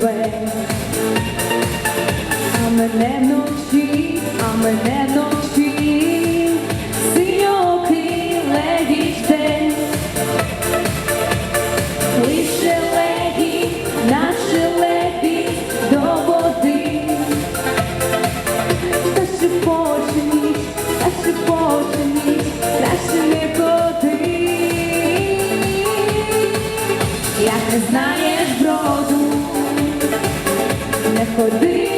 день, а мене ночі, а мене ночі, синьоки легіть день, лише легі, наші лебі до води, та шепоче ніч, та шепоче ніч, не негоди, як не знаєш броду. Ходи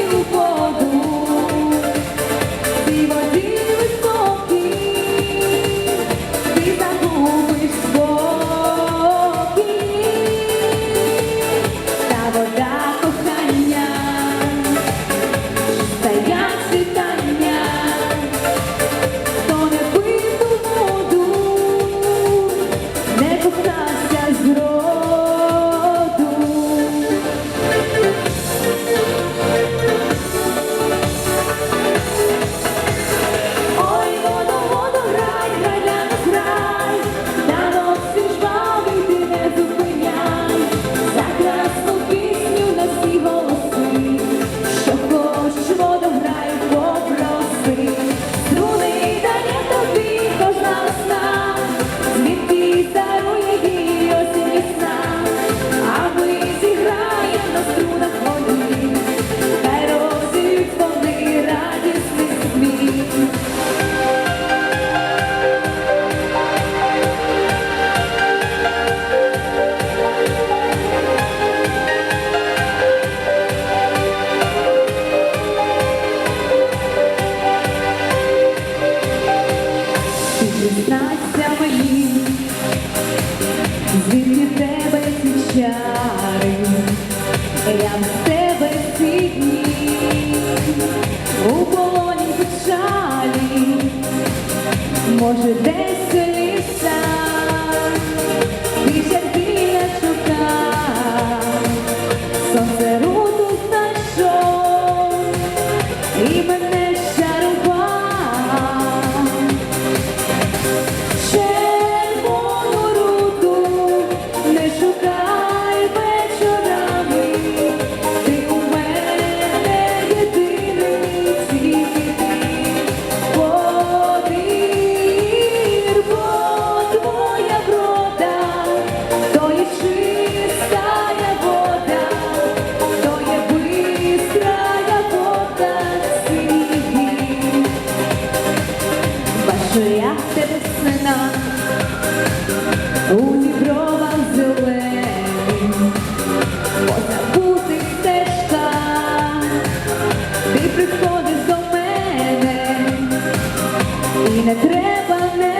прям в тебе сидні, у полоні печалі, може десь. не треба не.